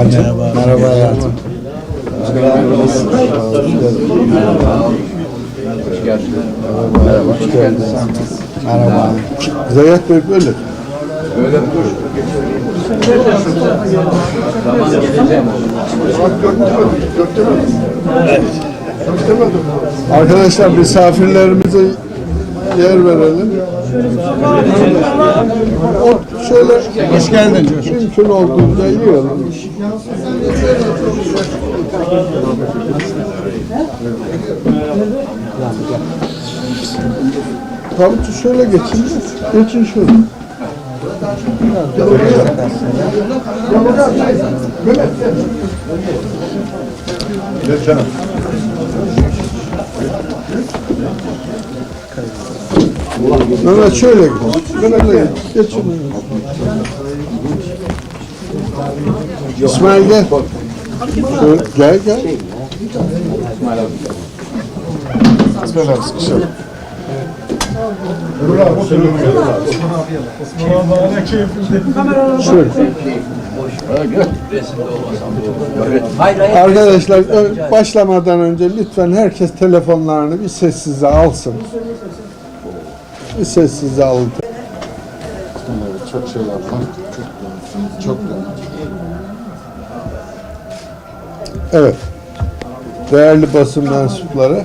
Kemal'cim. Merhaba. Merhaba hayatım. Merhaba. Hoş geldin. Merhaba. Zeyat Bey böyle. Arkadaşlar misafirlerimize yer verelim. O şöyle hoş geldin. Mümkün olduğunca yiyelim. Ki şöyle geçin. Geçin şöyle. Mehmet şöyle git. Mehmet gel. Geç şunu. İsmail gel. Şöyle, gel gel. İsmail abi sıkışalım. Şöyle. Arkadaşlar ö- başlamadan önce lütfen herkes telefonlarını bir sessize alsın. Sessize alın. Çok şeyler var. Çok çok Evet. Değerli basın mensupları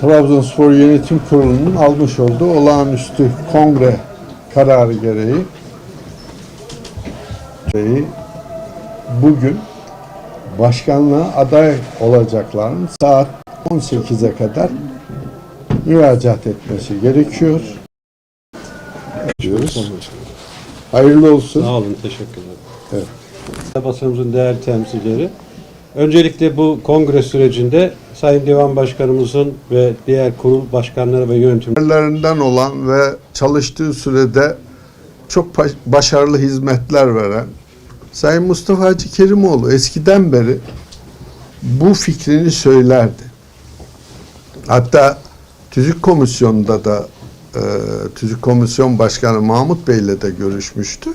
Trabzonspor Yönetim Kurulu'nun almış olduğu olağanüstü kongre kararı gereği gereği bugün başkanlığa aday olacakların saat 18'e kadar müracaat etmesi gerekiyor. Diyoruz. Hayırlı olsun. Sağ olun, teşekkürler. Evet. Basınımızın değerli temsilcileri. Öncelikle bu kongre sürecinde Sayın Divan Başkanımızın ve diğer kurul başkanları ve yönetim Kararlarından olan ve çalıştığı sürede çok baş- başarılı hizmetler veren Sayın Mustafa Hacı Kerimoğlu eskiden beri bu fikrini söylerdi. Hatta TÜZÜK Komisyonu'nda da e, TÜZÜK Komisyon Başkanı Mahmut Bey ile de görüşmüştü.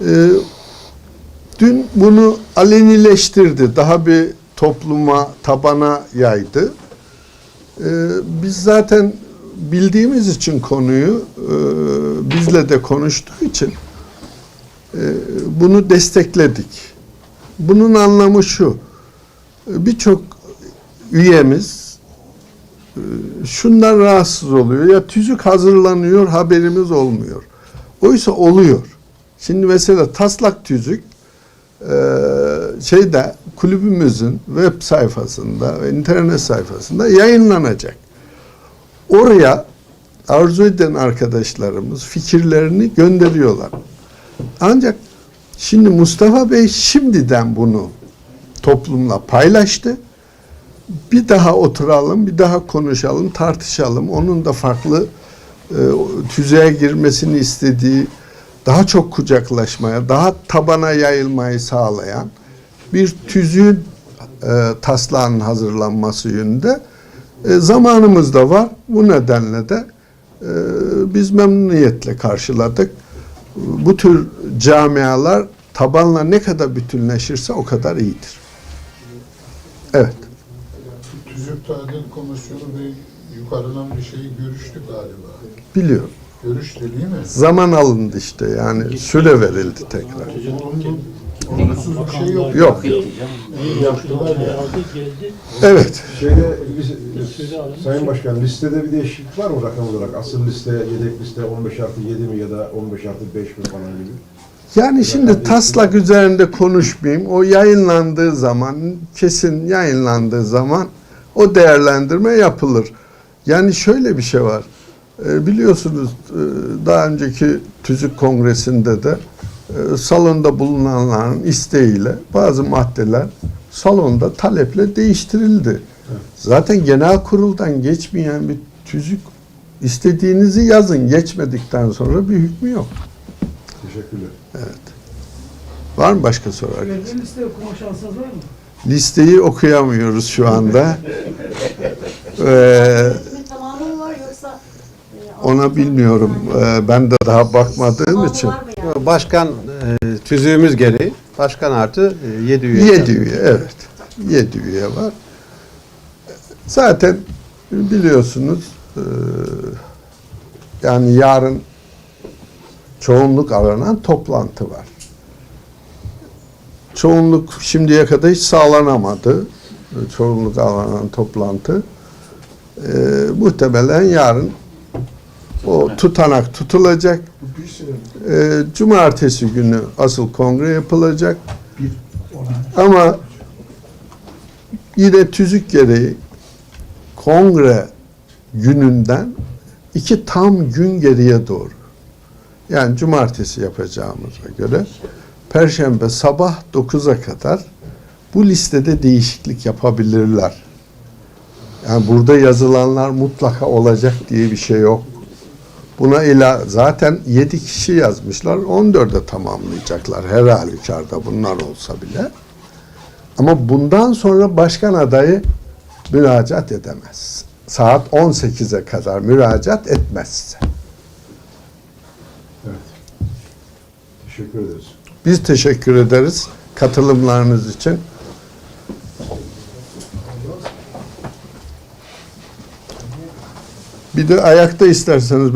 E, dün bunu alenileştirdi. Daha bir topluma, tabana yaydı. Ee, biz zaten bildiğimiz için konuyu e, bizle de konuştuğu için e, bunu destekledik. Bunun anlamı şu. e, Birçok üyemiz e, şundan rahatsız oluyor. Ya tüzük hazırlanıyor haberimiz olmuyor. Oysa oluyor. Şimdi mesela taslak tüzük e, şeyde kulübümüzün web sayfasında ve internet sayfasında yayınlanacak. Oraya arzu eden arkadaşlarımız fikirlerini gönderiyorlar. Ancak şimdi Mustafa Bey şimdiden bunu toplumla paylaştı. Bir daha oturalım, bir daha konuşalım, tartışalım. Onun da farklı e, tüzeye girmesini istediği daha çok kucaklaşmaya, daha tabana yayılmayı sağlayan bir tüzüğün e, taslağının hazırlanması yönünde e, zamanımız da var. Bu nedenle de e, biz memnuniyetle karşıladık. Bu tür camialar tabanla ne kadar bütünleşirse o kadar iyidir. Evet. Tadil Komisyonu ve yukarıdan bir şey görüştü galiba. Biliyorum. Görüştü değil mi? Zaman alındı işte yani süre verildi tekrar. Olumsuz bir şey yok. Yok. Yaptılar ya. Evet. Şeyde biz, Sayın Başkan listede bir değişiklik var mı rakam olarak? Asıl liste, yedek liste 15 artı 7 mi ya da 15 artı 5 mi falan gibi? Yani şimdi taslak üzerinde konuşmayayım. O yayınlandığı zaman, kesin yayınlandığı zaman o değerlendirme yapılır. Yani şöyle bir şey var. Ee, biliyorsunuz e, daha önceki TÜZÜK Kongresi'nde de e, salonda bulunanların isteğiyle bazı maddeler salonda taleple değiştirildi. Zaten genel kuruldan geçmeyen bir tüzük istediğinizi yazın. Geçmedikten sonra bir hükmü yok. Teşekkürler. Var mı başka soru? Belirli liste okuma şansınız var mı? Listeyi okuyamıyoruz şu anda. Ee, tamamı mı var yoksa e, ona bilmiyorum. Ee, ben de daha bakmadığım için. Başkan e, tüzüğümüz gereği başkan artı 7 üye. 7 üye evet. 7 üye var. Zaten biliyorsunuz e, yani yarın çoğunluk aranan toplantı var. Çoğunluk şimdiye kadar hiç sağlanamadı. Çoğunluk aranan toplantı. E, muhtemelen yarın o tutanak tutulacak. E, cumartesi günü asıl kongre yapılacak. Ama yine tüzük gereği kongre gününden iki tam gün geriye doğru. Yani cumartesi yapacağımıza göre perşembe sabah 9'a kadar bu listede değişiklik yapabilirler. Yani burada yazılanlar mutlaka olacak diye bir şey yok. Buna ila zaten 7 kişi yazmışlar. 14'e tamamlayacaklar her halükarda bunlar olsa bile. Ama bundan sonra başkan adayı müracaat edemez. Saat 18'e kadar müracaat etmezse. Teşekkür ederiz. Biz teşekkür ederiz katılımlarınız için. Bir de ayakta isterseniz böyle